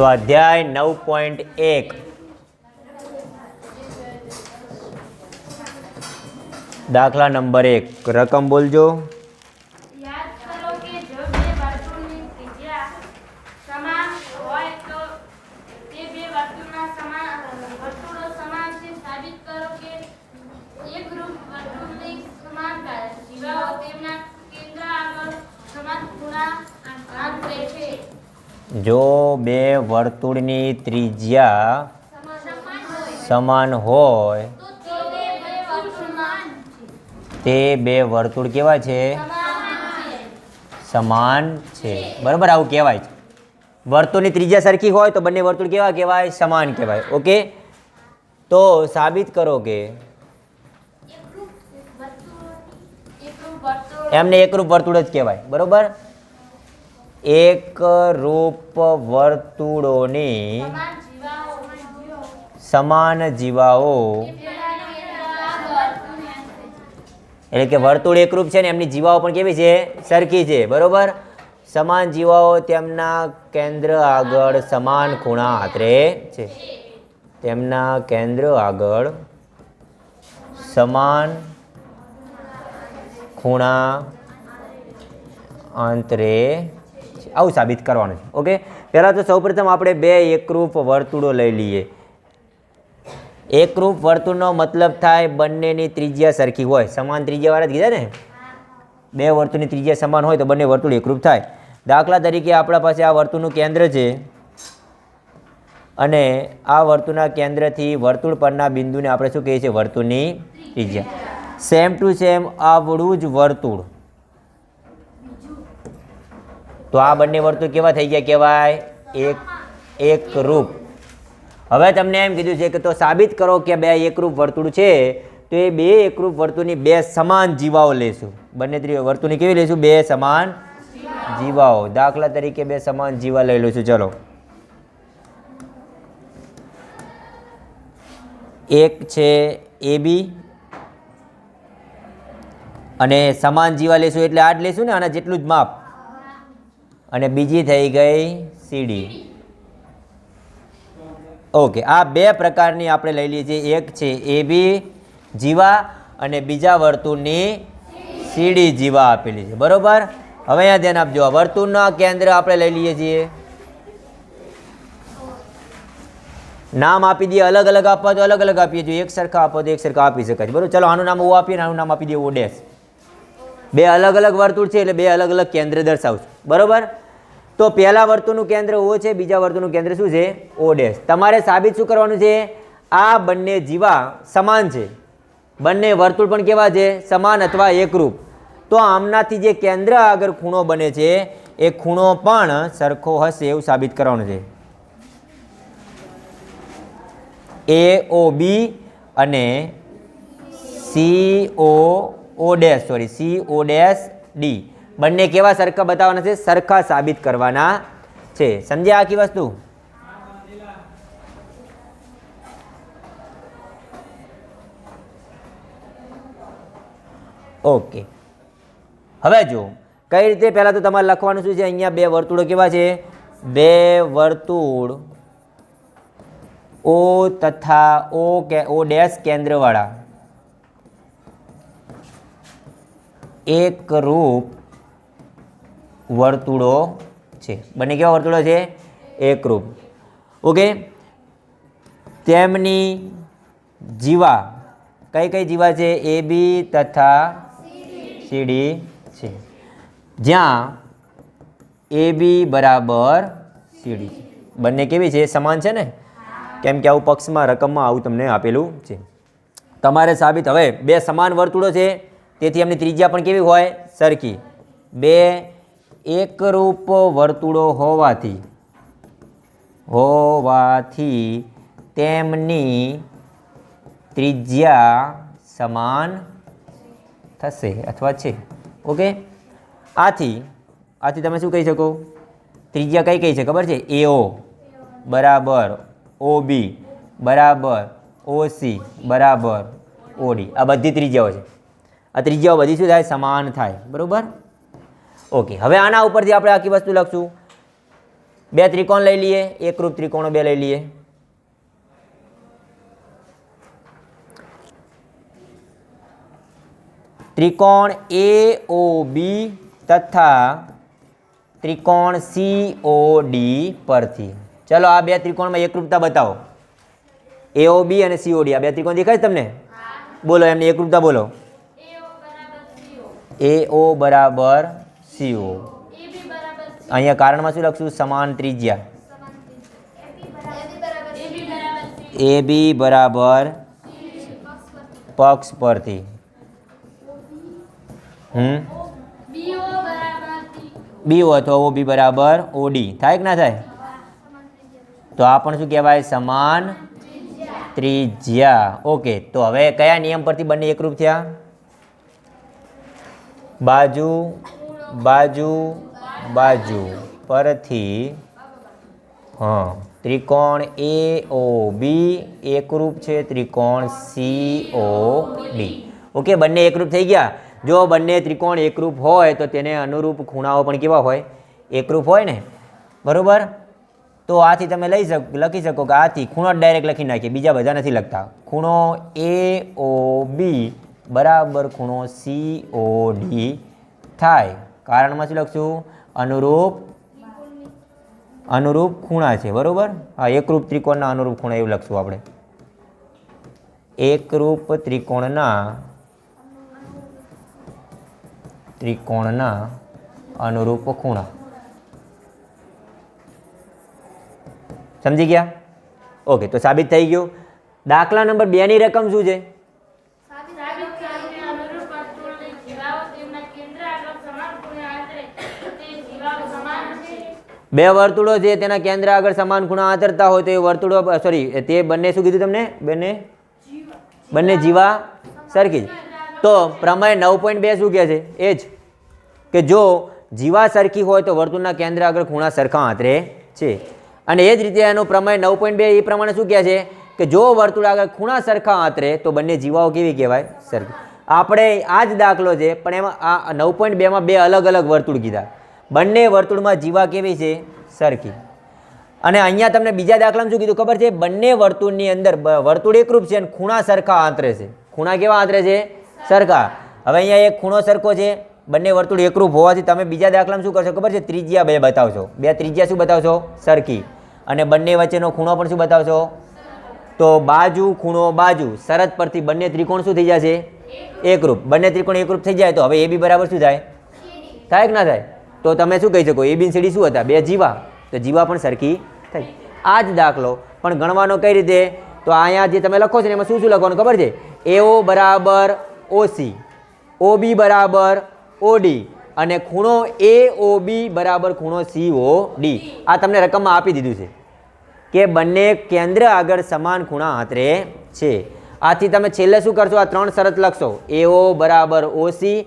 સ્વાધ્યાય નવ પોઈન્ટ એક. દાખલા નંબર એક. રકમ બોલજો યાદ કરો કે જો બે વર્તુળની ત્રિજ્યા સમાન હોય તો તે બે વર્તુળના સમાન વર્તુળો સમાન છે સાબિત કરો કે એકરૂપ વર્તુળની સમાનતા જીવાઓ તેમના કેન્દ્ર આગળ સમાન ખૂણા આંતરે છે જો બે વર્તુળની ત્રિજ્યા સમાન હોય, તો બે વર્તુળ કેવા છે? સમાન છે. બરાબર આવું કહેવાય છે. વર્તુળની ત્રિજ્યા સરખી હોય તો બંને વર્તુળ કેવા કહેવાય? સમાન કહેવાય. ઓકે? તો સાબિત કરો કે એમને એકરૂપ વર્તુળ જ કહેવાય. બરોબર? એક રૂપ વર્તુળોની સમાન જીવાઓ. એટલે કે વર્તુળ એકરૂપ છે ને એમની જીવાઓ પણ કેવી છે? સરખી છે બરોબર? સમાન જીવાઓ તેમના કેન્દ્ર આગળ સમાન ખૂણા આતરે છે. તેમના કેન્દ્ર આગળ સમાન ખૂણા આંતરે છે. આવું સાબિત કરવાનું છે. ઓકે? પહેલાં તો સૌપ્રથમ આપણે બે એકરૂપ વર્તુળો લઈ લઈએ. એકરૂપ વર્તુળનો મતલબ થાય બંનેની ત્રિજ્યા સરખી હોય. સમાન ત્રિજ્યાવાળા જ કીધા ને? બે વર્તુળની ત્રિજ્યા સમાન હોય તો બંને વર્તુળ એકરૂપ થાય. દાખલા તરીકે આપણા પાસે આ વર્તુળનું કેન્દ્ર છે અને આ વર્તુળના કેન્દ્રથી વર્તુળ પરના બિંદુને આપણે શું કહીએ છીએ? વર્તુળની ત્રિજ્યા. સેમ ટુ સેમ આવડું જ વર્તુળ. તો આ બંને વર્તુળ કેવા થઈ ગયા કહેવાય? એક એકરૂપ હવે તમને એમ કીધું છે કે તો સાબિત કરો કે બે એકરૂપ વર્તુળ છે, તો એ બે એકરૂપ વર્તુળની બે સમાન જીવાઓ લેશું. બંને વર્તુળની કેવી લેશું? બે સમાન જીવાઓ. દાખલા તરીકે બે સમાન જીવા લઈ લઈશું. ચલો. એક છે એ બી. અને સમાન જીવા લેશું એટલે આ જ લેશું ને આના જેટલું જ માપ. અને બીજી થઈ ગઈ સીડી. ઓકે, આ બે પ્રકારની આપણે લઈ લઈએ છીએ એક છે એ બી જીવા અને બીજા વર્તુળની સીડી જીવા આપેલી છે. બરોબર? હવે અહીંયા ધ્યાન આપજો. વર્તુળના કેન્દ્ર આપણે લઈ લઈએ છીએ. નામ આપી દઈએ, અલગ અલગ આપવા તો અલગ અલગ આપીએ છીએ. એક સરખા આપો તો એક સરખા આપી શકાય બરાબર? ચલો, આનું નામ ઓ આપીએ આનું નામ આપી દઈએ ઓ ડેશ. બે અલગ અલગ વર્તુળ છે એટલે બે અલગ અલગ કેન્દ્ર દર્શાવશું. બરોબર? તો પહેલા વર્તુળનું કેન્દ્ર ઓ છે, બીજા વર્તુળનું કેન્દ્ર શું છે? O dash. તમારે સાબિત શું કરવાનું છે? આ બંને જીવા સમાન છે. બંને વર્તુળ પણ કેવા છે? સમાન અથવા એકરૂપ. તો આમનાથી જે કેન્દ્ર આગળ ખૂણો બને છે, એ ખૂણો પણ સરખો હશે એવું સાબિત કરવાનું છે. એ ઓ બી અને C O O dash sorry C O dash D બંને કેવા સરખા બતાવવાના છે? સરખા સાબિત કરવાના છે. સમજ્યા આખી વસ્તુ? ઓકે. હવે જો કઈ રીતે પહેલાં તો તમારે લખવાનું શું છે? અહીંયા બે વર્તુળો કેવા છે? બે વર્તુળ ઓ તથા ઓ કે ઓ ડેશ કેન્દ્રવાળા. એક રૂપ વર્તુળો છે. બંને કેવા વર્તુળો છે? એકરૂપ ઓકે? તેમની જીવા. કઈ કઈ જીવા છે? એ, બી તથા સીડી છે. જ્યાં એ, બી બરાબર સીડી છે. બંને કેવી છે? સમાન છે ને? કેમ કે આવું પક્ષમાં, રકમમાં આવું તમને આપેલું છે. તમારે સાબિત હવે બે સમાન વર્તુળો છે. તેથી એમની ત્રિજ્યા પણ કેવી હોય? સરખી. બે એકરૂપ વર્તુળો હોવાથી હોવાથી તેમની ત્રિજ્યા સમાન થશે અથવા છે. ઓકે? આથી આથી તમે શું કહી શકો? ત્રિજ્યા કઈ કઈ છે? ખબર છે? એઓ બરાબર. ઓ બી. બરાબર. O C. બરાબર. ઓડી આ બધી ત્રિજ્યાઓ છે. આ ત્રિજ્યાઓ બધી શું થાય? સમાન થાય. બરાબર? ઓકે હવે આના ઉપરથી આપણે આખી વસ્તુ લખશું. બે ત્રિકોણ લઈ લઈએ એકરૂપ ત્રિકોણો બે લઈ લઈએ. ત્રિકોણ એ ઓ બી તથા ત્રિકોણ સી ઓ ડી પરથી. ચલો આ બે ત્રિકોણમાં એકરૂપતા બતાવો. એઓ બી અને સીઓડી આ બે ત્રિકોણ દેખાય છે તમને? બોલો એમની એકરૂપતા બોલો. એઓ બરાબર સીઓ અહીંયા કારણમાં શું લખશું સમાન ત્રિજ્યા. એ બી બરાબર પક્ષ પરથી. હમ? બીઓ તો ઓ બી બરાબર ઓડી થાય કે ના થાય? તો આ પણ શું કહેવાય? સમાન ત્રિજ્યા. ઓકે તો હવે કયા નિયમ પરથી બંને એકરૂપ થયા? બાજુ બાજુ બાજુ, પરથી, હં, ત્રિકોણ એ ઓ બી, એકરૂપ છે ત્રિકોણ સી ઓ ડી. ઓકે, બંને એકરૂપ થઈ ગયા. જો બંને ત્રિકોણ એકરૂપ હોય, તો તેને અનુરૂપ ખૂણાઓ પણ કેવા હોય? એકરૂપ હોય ને? બરાબર? તો આથી તમે લઈ શકો, લખી શકો કે આથી ખૂણો ડાયરેક્ટ લખી નાખીએ, બીજા બધા નથી લખતા. ખૂણો એ ઓ બી બરાબર ખૂણો સી ઓ ડી થાય. કારણમાં શું લખશું? અનુરૂપ અનુરૂપ ખૂણા છે, બરોબર? હા, એકરૂપ ત્રિકોણના અનુરૂપ ખૂણા એવું લખશું આપણે. એકરૂપ ત્રિકોણના ત્રિકોણના અનુરૂપ ખૂણા. સમજી ગયા? ઓકે, તો સાબિત થઈ ગયું. દાખલા નંબર બેની રકમ શું છે સાબિત કરીને અનુરૂપ વર્તુળની જીવાઓ તેમના કેન્દ્ર આગળ સમાન ખૂણે આંતરે તે જીવાઓ સમાન છે બે વર્તુળો છે, તેના કેન્દ્ર આગળ સમાન ખૂણા આંતરતા હોય તો એ વર્તુળો સોરી તે બંને શું કીધું તમને? બંને? બંને જીવા સરખી જ. તો પ્રમેય નવ પોઈન્ટ બે શું કહે છે? એ જ કે જો જીવા સરખી હોય તો વર્તુળના કેન્દ્ર આગળ ખૂણા સરખા આંતરે છે. અને એ જ રીતે એનો પ્રમેય નવ પોઈન્ટ બે, એ પ્રમાણે શું કહે છે? કે જો વર્તુળ આગળ ખૂણા સરખા આંતરે તો બંને જીવાઓ કેવી કહેવાય? સરખી. આપણે આ જ દાખલો છે, પણ એમાં આ નવ પોઈન્ટ બેમાં બે અલગ અલગ વર્તુળ કીધા. બંને વર્તુળમાં જીવા કેવી છે? સરખી. અને અહીંયા તમને બીજા દાખલામાં શું કીધું ખબર છે? બંને વર્તુળની અંદર વર્તુળ એકરૂપ છે અને ખૂણા સરખા આંતરે છે. ખૂણા કેવા આંતરે છે? સરખા. હવે અહીંયા એક ખૂણો સરખો છે. બંને વર્તુળ એકરૂપ હોવાથી તમે બીજા દાખલામાં શું કરશો ખબર છે? ત્રિજ્યા બે બતાવશો. બે ત્રિજ્યા શું બતાવશો? સરખી. અને બંને વચ્ચેનો ખૂણો પણ શું બતાવશો? તો બાજુ, ખૂણો બાજુ. શરત પરથી બંને ત્રિકોણ શું થઈ જશે? એકરૂપ બંને ત્રિકોણ એકરૂપ થઈ જાય તો હવે એ બી બરાબર શું થાય? થાય કે ના થાય? તો તમે શું કહી શકો? એ બી સીડી શું હતા? બે જીવા. તો જીવા પણ સરખી થઈ. આ જ દાખલો. પણ ગણવાનો કઈ રીતે? તો અહીંયા જે તમે લખો છો ને એમાં શું શું લખવાનું ખબર છે? એઓ બરાબર ઓસી. ઓબી બરાબર ઓડી. અને ખૂણો એ ઓ બી બરાબર ખૂણો સી ઓ ડી. આ તમને રકમમાં આપી દીધું છે. કે બંને કેન્દ્ર આગળ સમાન ખૂણા આંતરે છે. આથી તમે છેલ્લે શું કરશો? આ ત્રણ શરત લખશો. એઓ બરાબર ઓસી,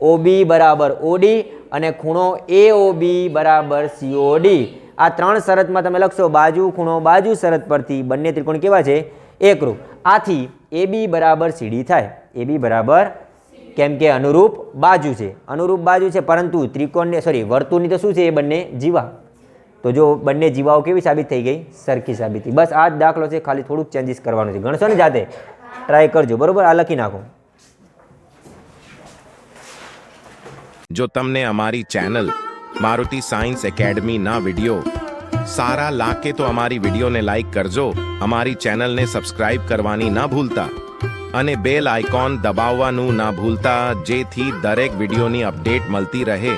ઓબી બરાબર ઓડી અને ખૂણો એ બી બરાબર સીઓડી. આ ત્રણ શરતમાં તમે લખશો બાજુ, ખૂણો બાજુ શરત પરથી બંને ત્રિકોણ કેવા છે? એકરૂપ. આથી એ બી બરાબર સીડી થાય. એ બી બરાબર કેમ કે અનુરૂપ બાજુ છે. અનુરૂપ બાજુ છે પરંતુ ત્રિકોણને સોરી વર્તુળની તો શું છે? એ બંને જીવા. તો જો બંને જીવાઓ કેવી સાબિત થઈ ગઈ? સરખી સાબિત થઈ. બસ આ જ દાખલો છે, ખાલી થોડુંક ચેન્જીસ કરવાનું છે. ગણશો ને જાતે? ટ્રાય કરજો. બરોબર? આ લખી નાખો. જો તમને અમારી ચેનલ મારુતિ સાયન્સ એકેડમીના વિડિયો સારા લાગે તો અમારી વિડીયોને લાઈક કરજો. અમારી ચેનલને સબસ્ક્રાઇબ કરવાની ના ભૂલતા અને બેલ આઇકોન દબાવવાનું ના ભૂલતા, જેથી દરેક વિડીયોની અપડેટ મળતી રહે.